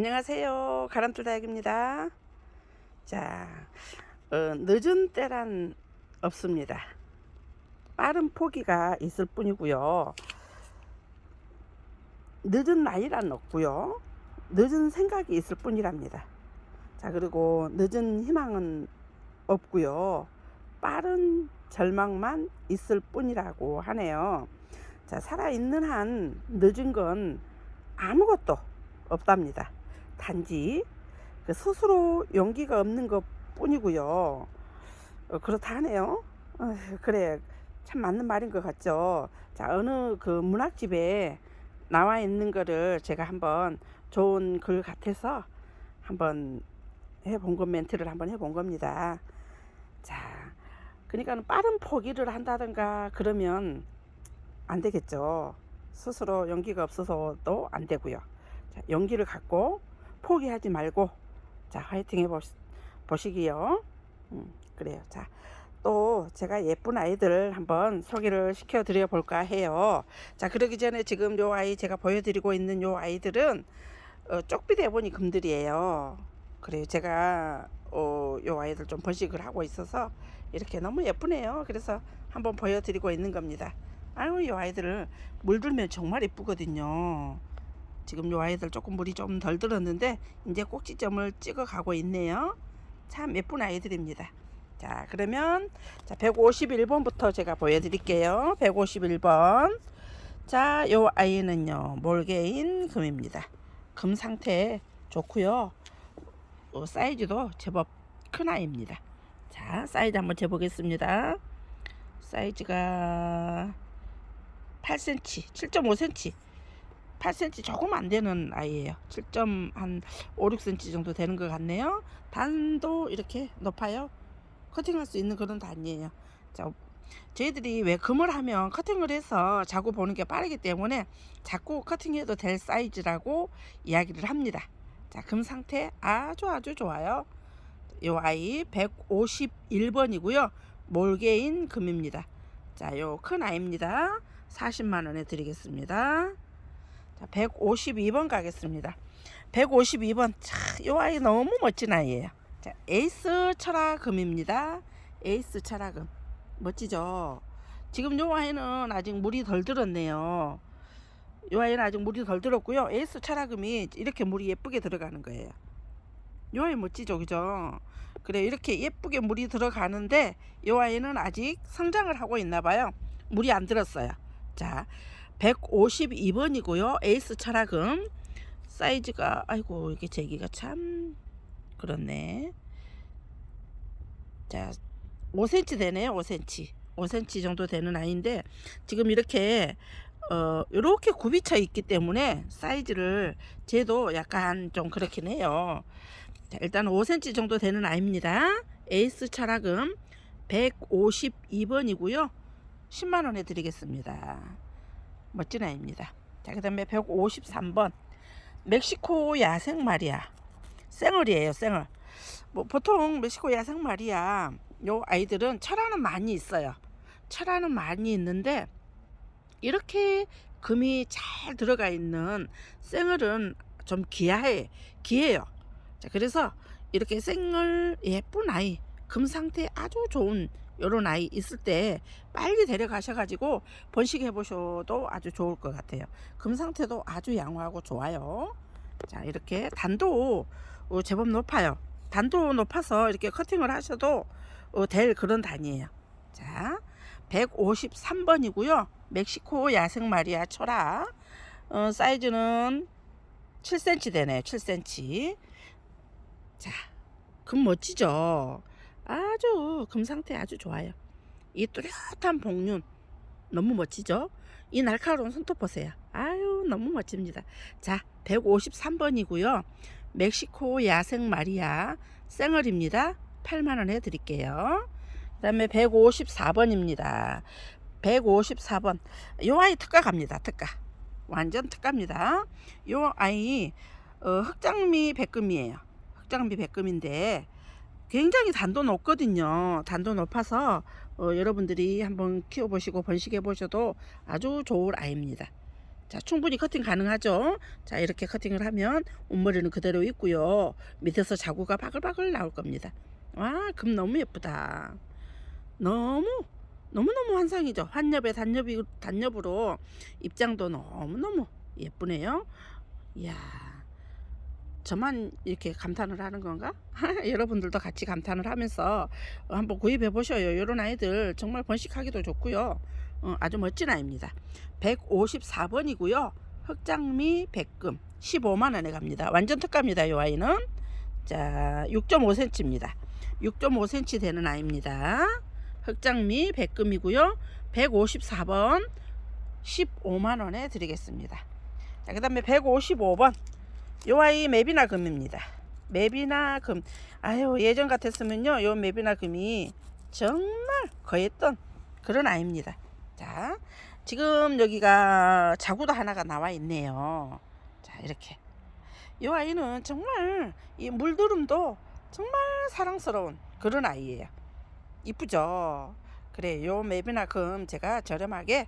안녕하세요. 가람돌 다육입니다. 자, 어, 늦은 때란 없습니다. 빠른 포기가 있을 뿐이고요. 늦은 나이란 없고요. 늦은 생각이 있을 뿐이랍니다. 자, 그리고 늦은 희망은 없고요. 빠른 절망만 있을 뿐이라고 하네요. 자, 살아있는 한 늦은 건 아무것도 없답니다. 단지 그 스스로 용기가 없는 것 뿐이고요. 어, 그렇다 하네요. 어, 그래, 참 맞는 말인 것 같죠. 자, 어느 그 문학집에 나와 있는 거를 제가 한번 좋은 글 같아서 한번 해본 것 멘트를 한번 해본 겁니다. 자, 그러니까 빠른 포기를 한다든가 그러면 안 되겠죠. 스스로 용기가 없어서도 안 되고요. 자, 용기를 갖고 포기하지 말고 자 화이팅 해보시기요. 음, 그래요. 자, 또 제가 예쁜 아이들 한번 소개를 시켜 드려 볼까 해요. 자, 그러기 전에 지금 요 아이 제가 보여드리고 있는 요 아이들은 어, 쪽비대 보니 금들이에요. 그래요. 제가 어, 요 아이들 좀 번식을 하고 있어서 이렇게 너무 예쁘네요. 그래서 한번 보여드리고 있는 겁니다. 아유, 요 아이들을 물들면 정말 예쁘거든요. 지금 요 아이들 조금 물이 좀 덜 들었는데 이제 꼭지점을 찍어 가고 있네요. 참 예쁜 아이들입니다. 자, 그러면 자, 151번부터 제가 보여 드릴게요. 151번. 자, 요 아이는요. 몰개인 금입니다. 금 상태 좋고요. 어, 사이즈도 제법 큰 아이입니다. 자, 사이즈 한번 재보겠습니다. 사이즈가 8cm, 7.5cm. 8cm 조금 안 되는 아이예요. 7점 한 5, 6cm 정도 되는 것 같네요. 단도 이렇게 높아요. 커팅할 수 있는 그런 단이에요. 자, 저희들이 왜 금을 하면 커팅을 해서 자꾸 보는 게 빠르기 때문에 자꾸 커팅해도 될 사이즈라고 이야기를 합니다. 자, 금 상태 아주 아주 좋아요. 요 아이 151번이고요. 몰개인 금입니다. 자, 요 큰 아이입니다. 40만 원에 드리겠습니다. 자, 152번 가겠습니다. 152번. 자, 요 아이 너무 멋진 아이예요. 자, 에이스 철화금입니다. 에이스 철화금. 멋지죠? 지금 요 아이는 아직 물이 덜 들었네요. 요 아이는 아직 물이 덜 들었고요. 에이스 철화금이 이렇게 물이 예쁘게 들어가는 거예요. 요 아이 멋지죠? 그죠? 그래, 이렇게 예쁘게 물이 들어가는데 요 아이는 아직 성장을 하고 있나 봐요. 물이 안 들었어요. 자, 152번이고요. 에이스 철화금. 사이즈가 아이고 이게 제기가 참 그렇네. 자, 5cm 되네요. 5cm. 5cm 정도 되는 아이인데 지금 이렇게 어 이렇게 굽이 쳐 있기 때문에 사이즈를 재도 약간 좀 그렇긴 해요. 자, 일단 5cm 정도 되는 아이입니다. 에이스 철화금 152번이고요. 10만 원에 드리겠습니다. 멋진 아이입니다. 자, 그 다음에 153번 멕시코 야생 마리아 생얼이에요, 생얼. 뭐 보통 멕시코 야생 마리아 요 아이들은 철화는 많이 있어요. 철화는 많이 있는데 이렇게 금이 잘 들어가 있는 생얼은 좀 귀하해, 귀해요. 자, 그래서 이렇게 생얼 예쁜 아이, 금 상태 아주 좋은 요런 아이 있을 때 빨리 데려가셔가지고 번식해 보셔도 아주 좋을 것 같아요. 금 상태도 아주 양호하고 좋아요. 자, 이렇게 단도 어, 제법 높아요. 단도 높아서 이렇게 커팅을 하셔도 어, 될 그런 단이에요. 자, 153번이고요. 멕시코 야생 마리아 철화. 어, 사이즈는 7cm 되네요. 7cm. 자, 금 멋지죠? 아주 금 상태 아주 좋아요. 이 뚜렷한 복륜 너무 멋지죠? 이 날카로운 손톱 보세요. 아유 너무 멋집니다. 자 153번이고요. 멕시코 야생 마리아 생얼입니다. 8만원에 드릴게요. 그 다음에 154번입니다. 154번 요 아이 특가 갑니다. 특가 완전 특가입니다. 요 아이 어, 흑장미 백금이에요. 흑장미 백금인데 굉장히 단도 높거든요. 단도 높아서 어, 여러분들이 한번 키워보시고 번식해 보셔도 아주 좋을 아이입니다. 자, 충분히 커팅 가능하죠. 자, 이렇게 커팅을 하면 옷머리는 그대로 있고요. 밑에서 자구가 바글바글 나올 겁니다. 와, 금 너무 예쁘다. 너무 너무너무 환상이죠. 환엽에 단엽이 단엽으로 입장도 너무너무 예쁘네요. 이야. 저만 이렇게 감탄을 하는 건가? 여러분들도 같이 감탄을 하면서 한번 구입해 보셔요. 이런 아이들 정말 번식하기도 좋고요. 어, 아주 멋진 아이입니다. 154번이고요. 흑장미 백금 15만 원에 갑니다. 완전 특가입니다. 이 아이는 자 6.5cm입니다. 6.5cm 되는 아이입니다. 흑장미 백금이고요. 154번 15만 원에 드리겠습니다. 자, 그다음에 155번 요 아이 맵이나 금입니다. 맵이나 금. 아유, 예전 같았으면요. 요 맵이나 금이 정말 거했던 그런 아이입니다. 자, 지금 여기가 자구도 하나가 나와 있네요. 자, 이렇게. 요 아이는 정말 이 물두름도 정말 사랑스러운 그런 아이예요. 이쁘죠? 그래, 요 맵이나 금 제가 저렴하게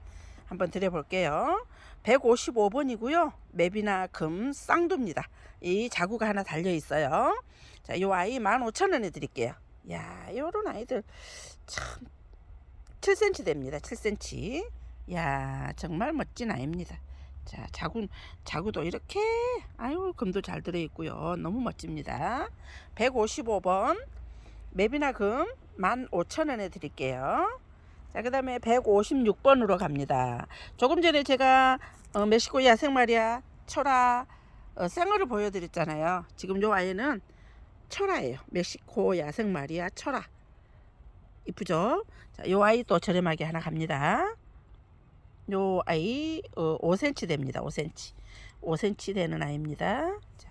한번 드려볼게요. 155번이고요. 맵이나 금 쌍두입니다. 이 자구가 하나 달려 있어요. 자, 요 아이 15,000원에 드릴게요. 야, 요런 아이들 참 7cm 됩니다. 7cm. 야, 정말 멋진 아이입니다. 자, 자구 자구도 이렇게 아유, 금도 잘 들어 있고요. 너무 멋집니다. 155번 맵이나 금 15,000원에 드릴게요. 자, 그 다음에 156번으로 갑니다. 조금 전에 제가 어, 멕시코 야생마리아 철아 어, 생얼을 보여드렸잖아요. 지금 요 아이는 철아예요. 멕시코 야생마리아 철아. 이쁘죠? 자, 요 아이 또 저렴하게 하나 갑니다. 요 아이 어, 5cm 됩니다. 5cm. 5cm 되는 아이입니다. 자,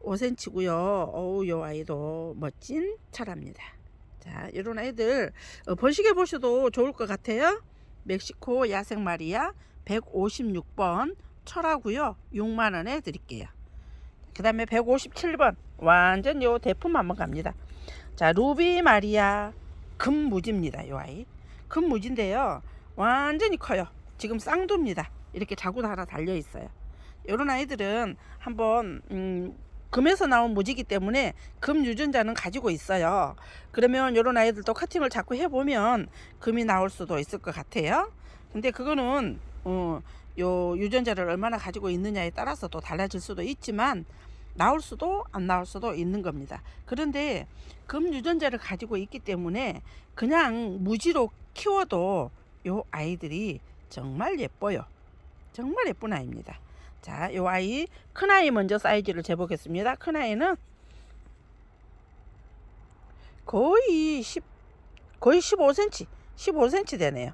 5cm고요. 어우, 요 아이도 멋진 철합니다. 자, 이런 아이들 어, 번식해 보셔도 좋을 것 같아요. 멕시코 야생 마리아 156번 철하고요. 6만 원에 드릴게요. 그 다음에 157번 완전 요 대품 한번 갑니다. 자, 루비 마리아 금무지입니다. 요 아이 금무지인데요. 완전히 커요. 지금 쌍두입니다. 이렇게 자구도 하나 달려 있어요. 이런 아이들은 한번 음, 금에서 나온 무지기 때문에 금 유전자는 가지고 있어요. 그러면 이런 아이들도 커팅을 자꾸 해보면 금이 나올 수도 있을 것 같아요. 근데 그거는 어, 요 유전자를 얼마나 가지고 있느냐에 따라서 또 달라질 수도 있지만 나올 수도 안 나올 수도 있는 겁니다. 그런데 금 유전자를 가지고 있기 때문에 그냥 무지로 키워도 요 아이들이 정말 예뻐요. 정말 예쁜 아이입니다. 자, 요 아이 큰 아이 먼저 사이즈를 재보겠습니다. 큰 아이는 거의 10 거의 15cm, 15cm 되네요.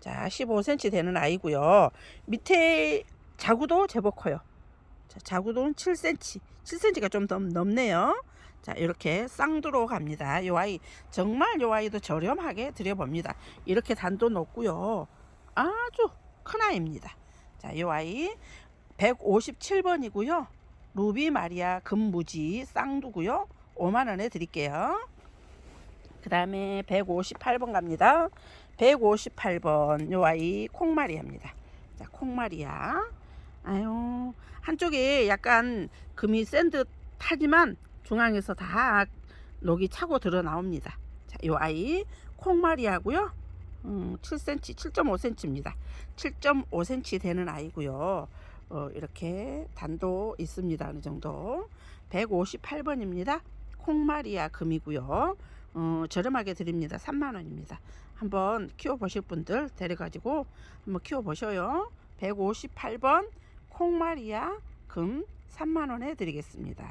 자, 15cm 되는 아이고요. 밑에 자구도 제법 커요. 자, 자구도는 7cm, 7cm가 좀 더 넘네요. 자, 이렇게 쌍두로 갑니다. 요 아이 정말 요 아이도 저렴하게 드려봅니다. 이렇게 단도 높고요. 아주 큰 아이입니다. 자, 요 아이 157번이고요. 루비 마리아 금무지 쌍두고요. 5만 원에 드릴게요. 그 다음에 158번 갑니다. 158번 요 아이 콩마리아입니다. 자, 콩마리아. 아유, 한쪽에 약간 금이 센 듯 하지만 중앙에서 다 녹이 차고 드러 나옵니다. 자, 요 아이 콩마리아고요. 음, 7cm, 7.5cm입니다. 7.5cm 되는 아이고요. 어, 이렇게 단도 있습니다. 어느 정도. 158번입니다. 콩마리아 금이고요. 어, 저렴하게 드립니다. 3만원입니다. 한번 키워보실 분들 데려가지고 한번 키워보셔요. 158번 콩마리아 금 3만원에 드리겠습니다.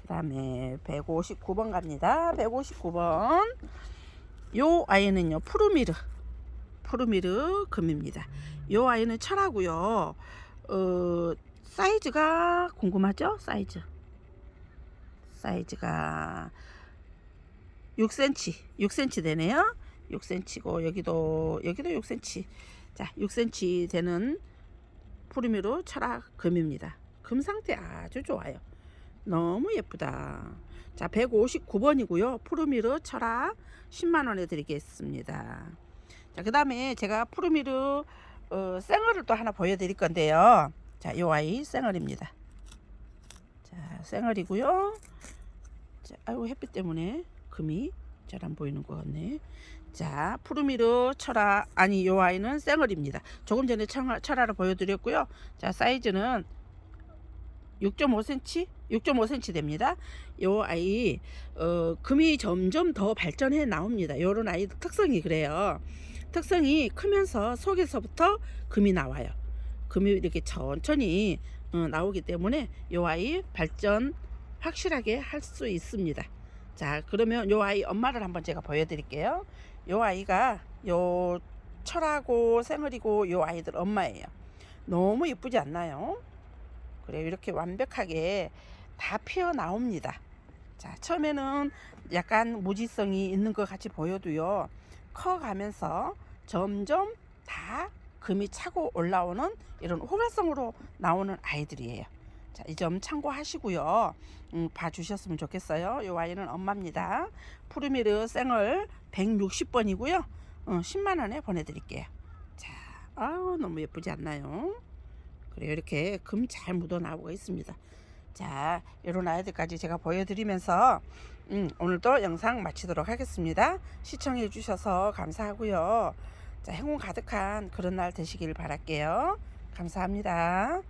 그 다음에 159번 갑니다. 159번 요 아이는요 푸르미르 푸르미르 금입니다. 요 아이는 철하고요. 어, 사이즈가 궁금하죠? 사이즈. 사이즈가 6cm, 6cm 되네요. 6cm고 여기도 여기도 6cm. 자, 6cm 되는 푸르미로 철학 금입니다. 금 상태 아주 좋아요. 너무 예쁘다. 자, 159번이고요. 푸르미르 철학 10만 원에 드리겠습니다. 자, 그 다음에 제가 푸르미르 어, 생얼을 또 하나 보여드릴 건데요. 자, 요 아이 생얼입니다. 자, 생얼이고요. 자, 아이고 햇빛 때문에 금이 잘 안 보이는 것 같네. 자, 푸르미르 철아 아니 요 아이는 생얼입니다. 조금 전에 철아, 철아를 보여드렸고요. 자, 사이즈는 6.5cm, 6.5cm 됩니다. 요 아이 어, 금이 점점 더 발전해 나옵니다. 요런 아이 특성이 그래요. 특성이 크면서 속에서부터 금이 나와요. 금이 이렇게 천천히 어, 나오기 때문에 요 아이 발전 확실하게 할 수 있습니다. 자, 그러면 요 아이 엄마를 한번 제가 보여드릴게요. 요 아이가 요 철하고 생얼이고 요 아이들 엄마예요. 너무 이쁘지 않나요? 그래요. 이렇게 완벽하게 다 피어 나옵니다. 자, 처음에는 약간 무지성이 있는 것 같이 보여도요. 커가면서 점점 다 금이 차고 올라오는 이런 호발성으로 나오는 아이들이에요. 자, 이 점 참고하시고요. 음, 봐주셨으면 좋겠어요. 이 아이는 엄마입니다. 푸르미르 생얼 160번이고요. 어, 10만 원에 보내드릴게요. 자, 아우 너무 예쁘지 않나요? 그래요. 이렇게 금 잘 묻어 나오고 있습니다. 자, 이런 아이들까지 제가 보여드리면서 음, 오늘도 영상 마치도록 하겠습니다. 시청해 주셔서 감사하고요. 자, 행운 가득한 그런 날 되시길 바랄게요. 감사합니다.